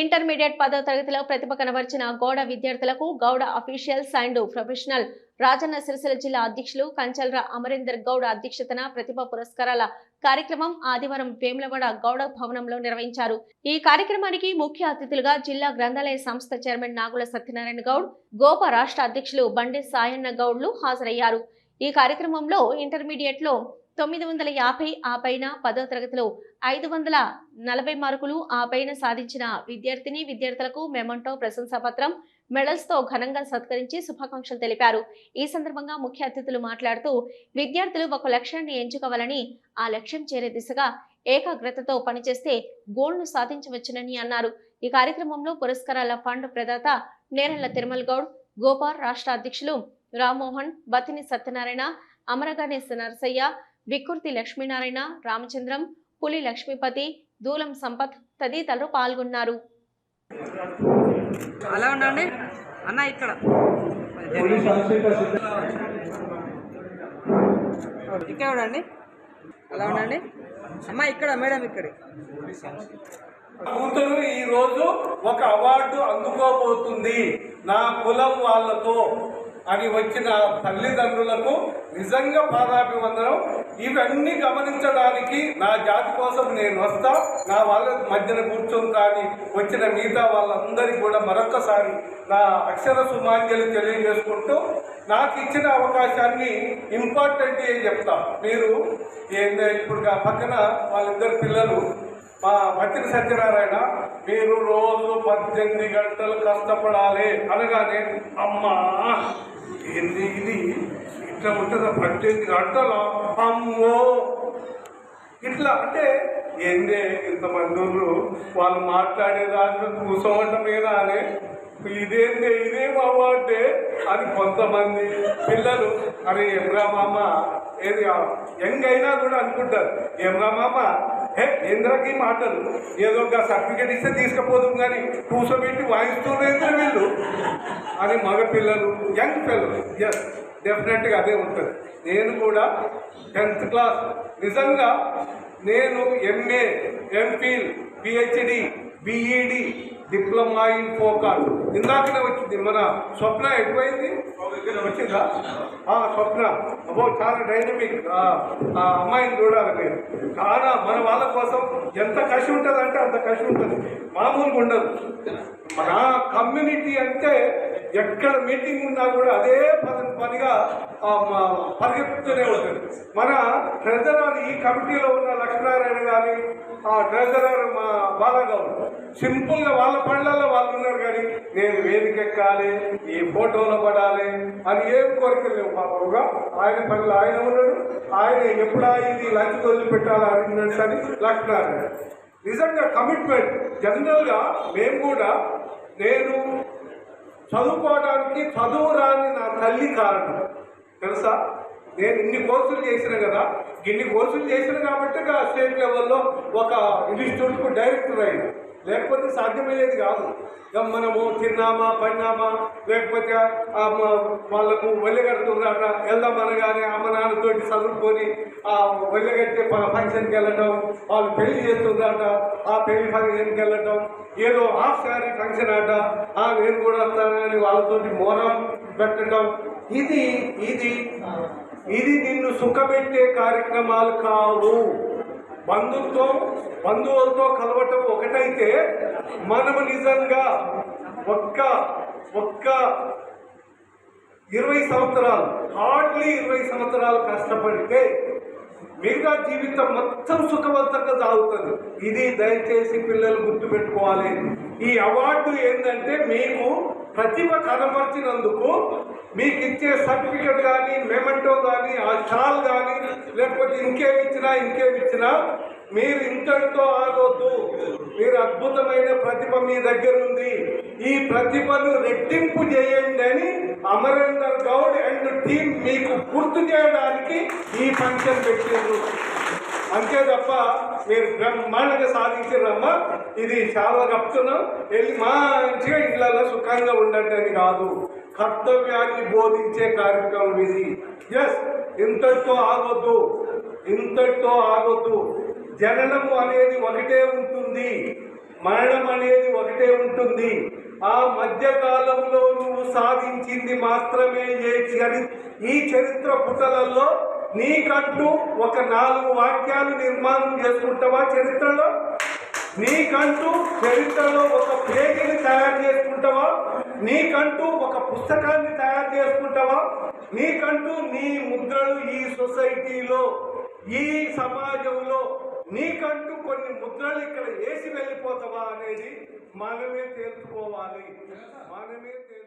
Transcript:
Intermediate పదో తరగతిలో ప్రతిభ కనబరిచిన గౌడ విద్యార్థులకు Gowda officials and professional Rajanna Sircilla జిల్లా అధ్యక్షులు కంచల్ర అమరేందర్ గౌడ అధ్యక్షతన ప్రతిభ పురస్కారాల కార్యక్రమం ఆదివారం వేములవాడ గౌడ భవనంలో నిర్వహించారు. ఈ కార్యక్రమానికి ముఖ్య అతిథులుగా జిల్లా గ్రంథాలయ సంస్థ చైర్మన్ నాగుల సత్యనారాయణ గౌడ్ గోప రాష్ట్ర అధ్యక్షులు బండి సాయన్న గౌడ్లు హాజరయ్యారు. ఈ కార్యక్రమంలో ఇంటర్మీడియట్లో తొమ్మిది వందల యాభై ఆ పైన పదో తరగతిలో ఐదు వందల నలభై మార్కులు ఆ పైన సాధించిన విద్యార్థిని విద్యార్థులకు మెమంటో ప్రశంసా పత్రం మెడల్స్తో ఘనంగా సత్కరించి శుభాకాంక్షలు తెలిపారు. ఈ సందర్భంగా ముఖ్య అతిథులు మాట్లాడుతూ విద్యార్థులు ఒక లక్ష్యాన్ని ఎంచుకోవాలని ఆ లక్ష్యం చేరే దిశగా ఏకాగ్రతతో పనిచేస్తే గోల్ను సాధించవచ్చునని అన్నారు. ఈ కార్యక్రమంలో పురస్కారాల ఫండ్ ప్రదాత నేరళ్ళ తిరుమల్ గౌడ్ గోపాల్ రాష్ట్ర అధ్యక్షులు రామ్మోహన్ బతిని సత్యనారాయణ అమరగణేశ్ నరసయ్య వికుర్తి లక్ష్మీనారాయణ రామచంద్రం పులి లక్ష్మీపతి దూలం సంపత్ తదితరులు పాల్గొన్నారు. అలా ఉండండి. అన్న ఇక్కడ. పోలీస్ ఆఫీసర్ సిద్ధ ఇక్కడ ఉండండి. అలా ఉండండి. అమ్మ ఇక్కడ మేడం ఇక్కడ. కూతురు ఈ రోజు ఒక అవార్డు అందుకోబోతుంది. నా కులం వాళ్ళతో అని వచ్చిన తల్లిదండ్రులకు నిజంగా పాదాభివందనం. ఇవన్నీ గమనించడానికి నా జాతి కోసం నేను వస్తా. నా వాళ్ళ మధ్యన కూర్చొని కానీ వచ్చిన మిగతా వాళ్ళందరికీ కూడా మరొకసారి నా అక్షర సుమాంజలి తెలియజేసుకుంటూ నాకు ఇచ్చిన అవకాశాన్ని ఇంపార్టెంట్ అని చెప్తా. మీరు ఏంటంటే ఇప్పుడు ఆ పక్కన వాళ్ళిద్దరు పిల్లలు మా భక్తిని సత్యనారాయణ మీరు రోజు పద్దెనిమిది గంటలు కష్టపడాలి అనగానే అమ్మా! ఏంది ఇది? ఇట్లా ఉంటుందా? పద్దెనిమిది గంటలు అమ్మో! ఇట్లా అంటే ఏందే? ఇంతమంది వాళ్ళు మాట్లాడే దాంట్లో కూర్చోవటం మీద అని ఇదేందే? ఇదేం అంటే అని కొంతమంది పిల్లలు. అరే ఎమ్రా మామ? ఏది యంగ్ అయినా కూడా అనుకుంటారు. ఎమ్రా మామ? ఏంద్రకి మాటలు. ఏదో ఒక సర్టిఫికేట్ ఇస్తే తీసుకుపోదు కానీ కూర్చోబెట్టి వాయిస్తున్నారు వీళ్ళు. అని మగపిల్లలు యంగ్ పిల్లలు ఎస్ డెఫినెట్గా అదే ఉంటుంది. నేను కూడా టెన్త్ క్లాస్ నిజంగా నేను MA MPhil PhD BEd diploma in focal ఇందాకనే వచ్చింది మన స్వప్న ఎక్కువైంది వచ్చిందా? ఆ, స్వప్న. అబ్బో చాలా డైనమిక్. ఆ ఆ అమ్మాయిని చూడాలి మీరు. చాలా మన వాళ్ళ కోసం ఎంత కసి ఉంటుంది అంటే అంత కసి ఉంటుంది. మామూలుగా ఉండదు. మన కమ్యూనిటీ అంటే ఎక్కడ మీటింగ్ ఉన్నా కూడా అదే పని పనిగా పరిగెత్తునే పరిగెత్తుతూనే ఉంటుంది. మన ట్రెజరర్ ఈ కమిటీలో ఉన్న లక్ష్మీనారాయణ కానీ ఆ ట్రెజరర్ మా బాలగౌడ్. సింపుల్గా వాళ్ళ పనులలో వాళ్ళు ఉన్నారు కానీ నేను వేదిక ఎక్కాలి ఈ ఫోటోలో పడాలి అని ఏం కోరికలు లేవు పాపంగా ఆయన పనులు ఆయన ఉన్నాడు. ఆయన ఎప్పుడా ఇది లంచ్ వదిలిపెట్టాలి అడిగినట్టు అని లక్ష్మీనారాయణ. నిజంగా కమిట్మెంట్ జనరల్గా మేము కూడా నేను చదువుకోవడానికి చదువు రాని నా తల్లి కారణం. తెలుసా? నేను ఇన్ని కోర్సులు చేసిన కదా ఇన్ని కోర్సులు చేసిన కాబట్టి స్టేట్ లెవెల్లో ఒక ఇన్స్టిట్యూట్కు డైరెక్టర్ అయింది లేకపోతే సాధ్యమయ్యేది కాదు. ఇక మనము తిన్నామా పడినామా లేకపోతే వాళ్ళకు వెళ్ళగడుతున్నారట వెళ్దాం అనగానే అమ్మ నాన్నతోటి చదువుకొని ఆ వెళ్ళగట్టే ఫంక్షన్కి వెళ్ళటం వాళ్ళు పెళ్ళి చేస్తున్నారట ఆ పెళ్ళి ఫంక్షన్కి వెళ్ళటం ఏదో హాఫ్ శారీ ఫంక్షన్ అట ఆ నేను కూడా వస్తానని వాళ్ళతోటి మోనం పెట్టడం. ఇది ఇది ఇది నిన్ను సుఖపెట్టే కార్యక్రమాలు కావు. బంధుత్వం బంధువులతో కలవటం ఒకటైతే మనము నిజంగా ఒక్క ఒక్క ఇరవై సంవత్సరాలు హార్డ్లీ ఇరవై సంవత్సరాలు కష్టపడితే మిగతా జీవితం మొత్తం సుఖవంతంగా సాగుతుంది. ఇది దయచేసి పిల్లలు గుర్తుపెట్టుకోవాలి. ఈ అవార్డు ఏంటంటే మీకు ప్రతిభ కనపరిచినందుకు మీకు ఇచ్చే సర్టిఫికెట్ కానీ కానీ ఆ షాల్ కానీ లేకపోతే ఇంకేమి ఇచ్చినా ఇంకేమి ఇచ్చినా మీరు ఇంతటితో ఆగొద్దు. మీరు అద్భుతమైన ప్రతిభ మీ దగ్గర ఉంది ఈ ప్రతిభను రెట్టింపు చేయండి అని అమరేందర్ గౌడ్ అండ్ టీం మీకు గుర్తు చేయడానికి ఈ ఫంక్షన్ పెట్టారు అంతే తప్ప మీరు బ్రహ్మాండంగా సాధించారమ్మా ఇది చాలా కప్తున్నాం వెళ్ళి మంచిగా ఇళ్ళల్లో సుఖంగా ఉండండి అని కాదు. కర్తవ్యాన్ని బోధించే కార్యక్రమం ఇది. ఎస్ ఇంతటితో ఆగొద్దు. ఇంతటితో ఆగొద్దు. జననము అనేది ఒకటే ఉంటుంది. మరణం అనేది ఒకటే ఉంటుంది. ఆ మధ్య కాలంలో నువ్వు సాధించింది మాత్రమే ఏ చరి ఈ చరిత్ర పుటలలో నీకంటూ ఒక నాలుగు వాక్యాలు నిర్మాణం చేసుకుంటావా చరిత్రలో? నీకంటూ చరిత్రలో ఒక పేజీని తయారు చేసుకుంటావా? నీకంటూ ఒక పుస్తకాన్ని తయారు చేసుకుంటావా? నీకంటూ నీ ముద్రలు ఈ సొసైటీలో ఈ సమాజంలో నీకంటూ కొన్ని ముద్రలు ఇక్కడ వేసి వెళ్ళిపోతావా అనేది మనమే తెలుసుకోవాలి. మనమే తెలుసు